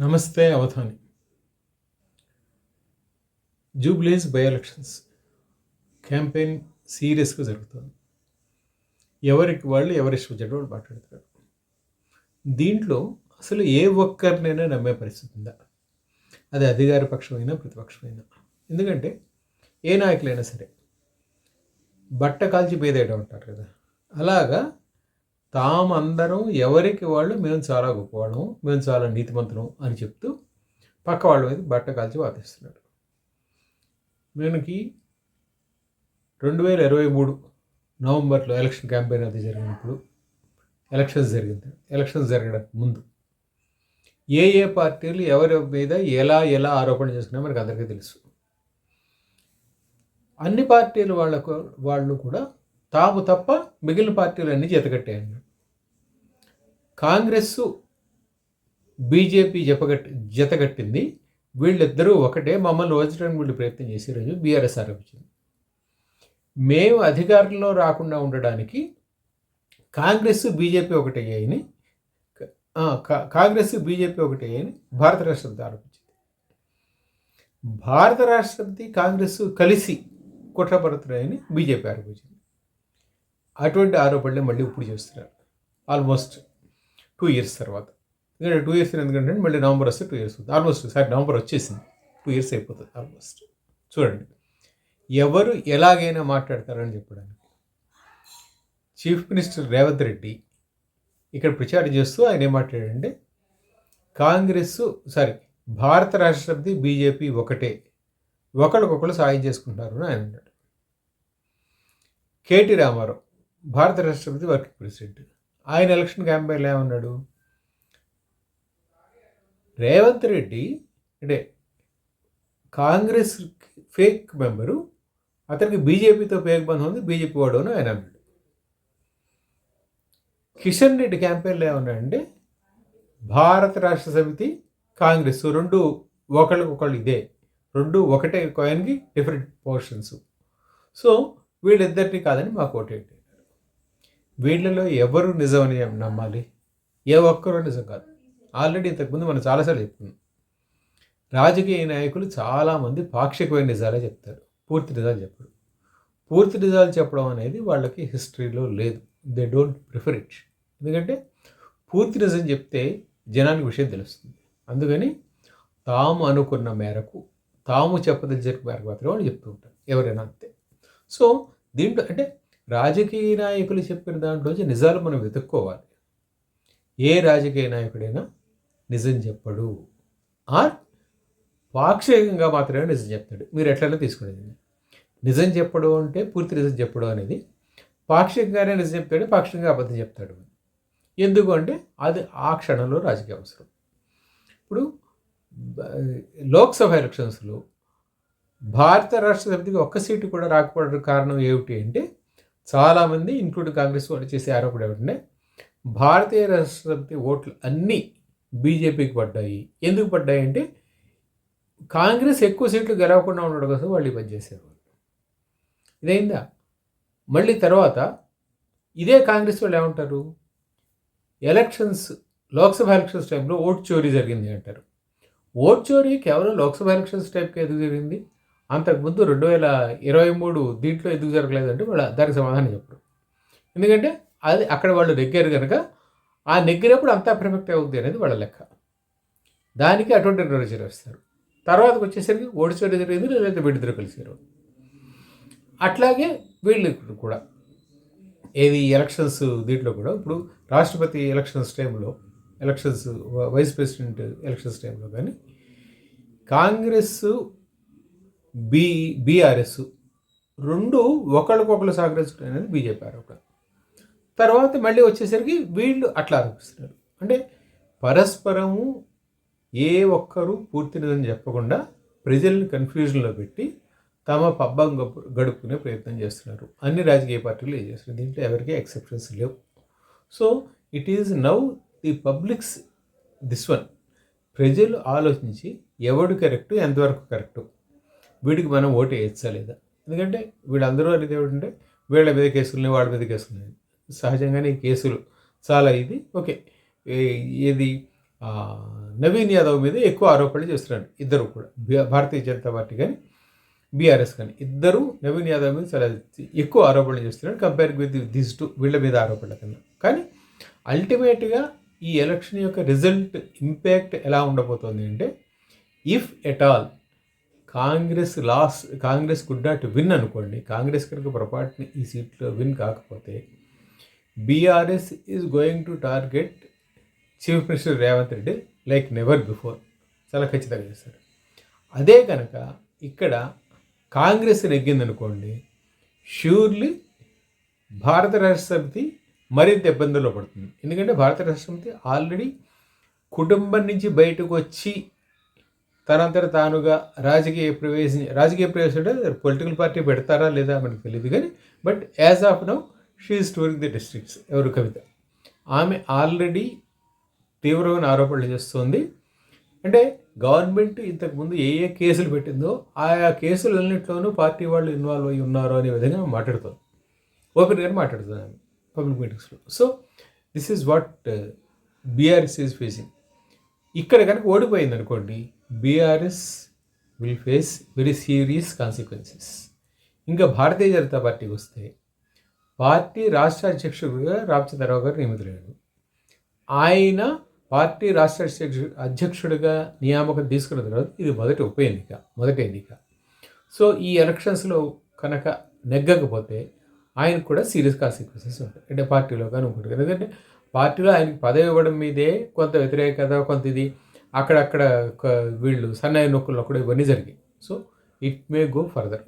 నమస్తే Avadhani. Jubilee's by elections campaign సీరియస్గా జరుగుతుంది. ఎవరికి వాళ్ళు ఎవరి ఇష్టం వాళ్ళు మాట్లాడతారు దీంట్లో అసలు ఏ ఒక్కరినైనా నమ్మే పరిస్థితి ఉందా? అది అధికార పక్షమైనా ప్రతిపక్షమైనా? ఎందుకంటే ఏ నాయకులైనా సరే బట్ట కాల్చి పేదేయడం అంటారు కదా. అలాగా తామందరం ఎవరికి వాళ్ళు మేము చాలా గొప్పవాళ్ళము మేము చాలా నీతిమంతులం అని చెప్తూ పక్క వాళ్ళ మీద బట్ట కాల్చి వాదిస్తున్నాడు. మనకి రెండు వేల ఇరవై మూడు నవంబర్లో ఎలక్షన్ క్యాంపెయిన్ అది జరిగినప్పుడు ఎలక్షన్స్ జరిగింది. ఎలక్షన్స్ జరగడానికి ముందు ఏ ఏ పార్టీలు ఎవరి మీద ఎలా ఎలా ఆరోపణ చేసుకున్నా మనకు అందరికీ తెలుసు. అన్ని పార్టీలు వాళ్ళకు వాళ్ళు కూడా తాము తప్ప మిగిలిన పార్టీలన్నీ జతకట్టాయన్నాడు కాంగ్రెస్ బీజేపీ జపగట్టి జతగట్టింది వీళ్ళిద్దరూ ఒకటే మమ్మల్ని వదిలించడానికి వీళ్ళు ప్రయత్నం చేసే రోజు బీఆర్ఎస్ ఆరోపించింది. మేము అధికారంలో రాకుండా ఉండడానికి కాంగ్రెస్ బీజేపీ ఒకటి అయ్యాయని కాంగ్రెస్ బీజేపీ ఒకటి అయ్యాయని భారత రాష్ట్రపతి ఆరోపించింది. భారత రాష్ట్రపతి కాంగ్రెస్ కలిసి కుట్రపడుతున్నాయని బీజేపీ ఆరోపించింది. అటువంటి ఆరోపణలు మళ్ళీ ఇప్పుడు చేస్తున్నారు. ఆల్మోస్ట్ టూ ఇయర్స్ తర్వాత. ఎందుకంటే టూ ఇయర్స్ ఎందుకంటే మళ్ళీ నవంబర్ వస్తే టూ ఇయర్స్ అవుతుంది. ఆల్మోస్ట్ సార్ నవంబర్ వచ్చేసింది. టూ ఇయర్స్ అయిపోతుంది ఆల్మోస్ట్ చూడండి. ఎవరు ఎలాగైనా మాట్లాడతారని చెప్పడానికి. చీఫ్ మినిస్టర్ రేవంత్ రెడ్డి ఇక్కడ ప్రచారం చేస్తూ ఆయన ఏం మాట్లాడంటే కాంగ్రెస్ సారీ భారత రాష్ట్రపతి బీజేపీ ఒకటే. ఒకరికొకరు సాయం చేసుకుంటారు అని ఆయన అన్నాడు. కేటీ రామారావు భారత రాష్ట్రపతి వర్కింగ్ ప్రెసిడెంట్. ఆయన ఎలక్షన్ క్యాంపెయిన్లో ఏమన్నాడు? రేవంత్ రెడ్డి అంటే కాంగ్రెస్ ఫేక్ మెంబరు అతనికి బీజేపీతో ఫేక్ బంధం ఉంది బీజేపీ వాడు అని ఆయన అన్నాడు. కిషన్ రెడ్డి క్యాంపెయిన్లో ఏమన్నాడంటే భారత రాష్ట్ర సమితి కాంగ్రెస్ రెండు ఒకళ్ళకొకళ్ళు ఇదే రెండు ఒకటే కాయిన్కి డిఫరెంట్ పోర్షన్స్. సో వీళ్ళిద్దరిని కాదని మాకు ఓటేంటి వీళ్ళలో ఎవరు నిజమని నమ్మాలి? ఏ ఒక్కరూ నిజం కాదు. ఆల్రెడీ ఇంతకుముందు మనం చాలాసార్లు చెప్తున్నాం. రాజకీయ నాయకులు చాలామంది పాక్షికమైన నిజాలే చెప్తారు. పూర్తి నిజాలు చెప్పరు. పూర్తి నిజాలు చెప్పడం అనేది వాళ్ళకి హిస్టరీలో లేదు. దే డోంట్ ప్రిఫర్ ఇట్ ఎందుకంటే పూర్తి నిజం చెప్తే జనానికి విషయం తెలుస్తుంది. అందుకని తాము అనుకున్న మేరకు తాము చెప్పదలిచిన మేరకు మాత్రమే వాళ్ళు చెప్తూ ఉంటారు. ఎవరైనా అంతే. సో దీంట్లో అంటే రాజకీయ నాయకులు చెప్పిన దాంట్లోంచి నిజాలు మనం వెతుక్కోవాలి. ఏ రాజకీయ నాయకుడైనా నిజం చెప్పడు. ఆర్ పాక్షికంగా మాత్రమే నిజం చెప్తాడు. మీరు ఎట్లయినా తీసుకునేది నిజం చెప్పడం అంటే పూర్తి నిజం చెప్పడం అనేది పాక్షికంగానే నిజం చెప్తాడు పాక్షికంగా అబద్ధం చెప్తాడు. ఎందుకు అంటే అది ఆ క్షణంలో రాజకీయ అవసరం. ఇప్పుడు లోక్సభ ఎలక్షన్స్లో భారత రాష్ట్ర సమితికి ఒక్క సీటు కూడా రాకపోవడానికి కారణం ఏమిటి అంటే చాలామంది ఇంక్లూడింగ్ కాంగ్రెస్ వాళ్ళు చేసే ఆరోపణ ఏమిటంటే భారతీయ రాష్ట్రపతి ఓట్లు అన్నీ బీజేపీకి పడ్డాయి. ఎందుకు పడ్డాయి అంటే కాంగ్రెస్ ఎక్కువ సీట్లు గెలవకుండా ఉండడం కోసం వాళ్ళు పని చేసేవాళ్ళు. ఇదైందా? మళ్ళీ తర్వాత ఇదే కాంగ్రెస్ వాళ్ళు ఏమంటారు? ఎలక్షన్స్ లోక్సభ ఎలక్షన్స్ టైంలో ఓట్ చోరీ జరిగింది అంటారు. ఓట్ చోరీ కేవలం లోక్సభ ఎలక్షన్స్ టైంకి ఎదుగు జరిగింది? అంతకుముందు రెండు వేల ఇరవై మూడు దీంట్లో ఎందుకు జరగలేదంటే వాళ్ళు దానికి సమాధానం చెప్పరు ఎందుకంటే అది అక్కడ వాళ్ళు నెగ్గారు కనుక ఆ నెగ్గినప్పుడు అంతా పర్ఫెక్ట్ అవుద్ది అనేది వాళ్ళ లెక్క. దానికి అటువంటి నిర్వచనం వేస్తారు తర్వాతకి వచ్చేసరికి ఓడిచోడి జరిగింది లేదంటే వీడిద్దరు కలిసారు అట్లాగే వీళ్ళు కూడా. ఏది ఎలక్షన్స్ దీంట్లో కూడా ఇప్పుడు రాష్ట్రపతి ఎలక్షన్స్ టైంలో ఎలక్షన్స్ వైస్ ప్రెసిడెంట్ ఎలక్షన్స్ టైంలో కానీ కాంగ్రెస్ బి బీఆర్ఎస్ రెండు ఒకళ్ళకొకళ్ళు సహకరించడం అనేది బీజేపీ ఆరోపణ. తర్వాత మళ్ళీ వచ్చేసరికి వీళ్ళు అట్లా ఆరోపిస్తున్నారు. అంటే పరస్పరము ఏ ఒక్కరూ పూర్తినిదని చెప్పకుండా ప్రజల్ని కన్ఫ్యూజన్లో పెట్టి తమ పబ్బం గడుపుకునే ప్రయత్నం చేస్తున్నారు. అన్ని రాజకీయ పార్టీలు ఏం చేస్తున్నారు? దీంట్లో ఎవరికీ ఎక్సెప్షన్స్ లేవు. So it is now the public's this one. ప్రజలు ఆలోచించి ఎవడు కరెక్టు ఎంతవరకు కరెక్టు. వీడికి మనం ఓటు వేయచ్చా లేదా ఎందుకంటే వీళ్ళందరూ అనేది ఏమిటంటే వీళ్ళ మీద కేసులు వాళ్ళ మీద కేసులు సహజంగానే ఈ కేసులు చాలా ఇది. ఓకే. ఏది? నవీన్ యాదవ్ మీద ఎక్కువ ఆరోపణలు చేస్తున్నారు. ఇద్దరు కూడా. భారతీయ జనతా పార్టీ కానీ బీఆర్ఎస్ కానీ ఇద్దరు నవీన్ యాదవ్ మీద చాలా ఎక్కువ ఆరోపణలు చేస్తున్నారు. కంపేర్ విత్ దిస్ టు వీళ్ళ మీద ఆరోపణల కన్నా. కానీ అల్టిమేట్గా ఈ ఎలక్షన్ యొక్క రిజల్ట్ ఇంపాక్ట్ ఎలా ఉండబోతోంది అంటే if at all Congress loss Congress good not win అనుకోండి కాంగ్రెస్ కనుక పొరపాటున ఈ సీట్లో విన్ కాకపోతే BRS is going to target chief minister Revanth Reddy like never before చాలా ఖచ్చితంగా చేస్తారు. అదే కనుక ఇక్కడ కాంగ్రెస్ నెగ్గిందనుకోండి ష్యూర్లీ భారత రాష్ట్ర సమితి మరింత ఇబ్బందుల్లో పడుతుంది. ఎందుకంటే భారత రాష్ట్ర సమితి ఆల్రెడీ కుటుంబం నుంచి బయటకు వచ్చి తనంతట తానుగా రాజకీయ ప్రవేశం రాజకీయ ప్రవేశం అంటే పొలిటికల్ పార్టీ పెడతారా లేదా మనకు తెలియదు కానీ but as of now she's touring the districts ఎవరు కవిత? ఆమె ఆల్రెడీ తీవ్రమైన ఆరోపణలు చేస్తోంది. అంటే గవర్నమెంట్ ఇంతకుముందు ఏ ఏ కేసులు పెట్టిందో ఆయా కేసులన్నింటిలోనూ పార్టీ వాళ్ళు ఇన్వాల్వ్ అయి ఉన్నారు అనే విధంగా ఆమె మాట్లాడుతుంది. ఓపెన్గా మాట్లాడుతుంది ఆమె పబ్లిక్ మీటింగ్స్లో so this is what BRS is facing ఇక్కడ కనుక ఓడిపోయింది అనుకోండి BRS will face very serious consequences ఇంకా భారతీయ జనతా పార్టీకి వస్తే పార్టీ రాష్ట్ర అధ్యక్షుడిగా రామచంద్రరావు గారు నియమితులయ్యాడు ఆయన పార్టీ రాష్ట్ర అధ్యక్షు అధ్యక్షుడిగా నియామకం తీసుకున్న తర్వాత ఇది మొదటి ఉప ఎన్నిక మొదటి ఎన్నిక. సో ఈ ఎలక్షన్స్లో కనుక నెగ్గకపోతే ఆయనకు కూడా సీరియస్ కాన్సిక్వెన్సెస్ ఉంటాయి. అంటే పార్టీలో కానీ ఉంటుంది ఎందుకంటే పార్టీలో ఆయనకి పదవి ఇవ్వడం మీదే కొంత వ్యతిరేకత కొంత ఇది. అక్కడక్కడ ఒక వీళ్ళు సన్నాయి నొక్కుల్లో కూడా ఇవన్నీ జరిగాయి. So it may go further